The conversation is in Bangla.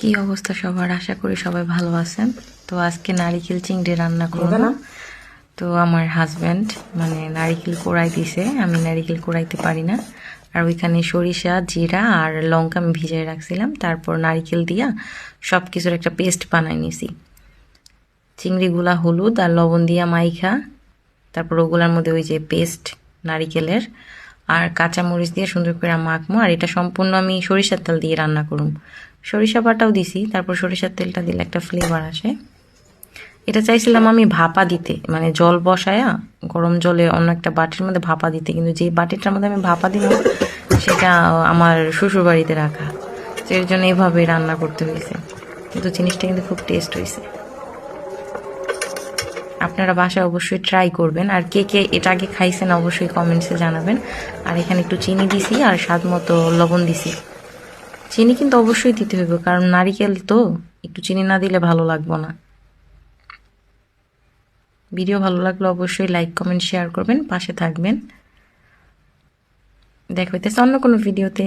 কি অবস্থা সবার? আশা করি সবাই ভালো আছেন। তো আজকে নারিকেল চিংড়ি রান্না করব। না? তো আমার হাজব্যান্ড মানে নারিকেল কোড়াই দিছে। আমি নারিকেল কোড়াইতে পারি না। আর ওইখানে সরিষা জিরা আর লঙ্কা আমি ভিজাই রাখছিলাম। তারপর নারিকেল দিয়া সব কিছুর একটা পেস্ট বানাই নিছি। চিংড়িগুলা হলুদ আর লবণ দিয়া মাইখা। তারপর ওগুলার মধ্যে ওই যে পেস্ট নারিকেলের। আর কাঁচামরিচ দিয়ে সুন্দর করে মাখবো। আর এটা সম্পূর্ণ আমি সরিষার তেল দিয়ে রান্না করুম সরিষা বাটাও দিছি, তারপর সরিষার তেলটা দিলে একটা ফ্লেভার আসে। এটা চাইছিলাম আমি ভাপা দিতে মানে জল বসায়া, গরম জলে অন্য একটা বাটির মধ্যে ভাপা দিতে। কিন্তু যে বাটিটার মধ্যে আমি ভাপা দিব, সেটা আমার শ্বশুর বাড়িতে রাখা। তো এর জন্য এভাবে রান্না করতে হয়েছে। কিন্তু জিনিসটা কিন্তু খুব টেস্ট হয়েছে। আপনারা বাসায় অবশ্যই ট্রাই করবেন। আর কে কে এটা আগে খাইছেন অবশ্যই কমেন্টসে জানাবেন। আর এখানে একটু চিনি দিছি আর স্বাদ মতো লবণ দিছি। চিনি কিন্তু অবশ্যই দিতে হইব, কারণ নারিকেল তো একটু চিনি না দিলে ভালো লাগবো না। ভিডিও ভালো লাগলে অবশ্যই লাইক কমেন্ট শেয়ার করবেন, পাশে থাকবেন। দেখা হইতেছে অন্য কোনো ভিডিওতে।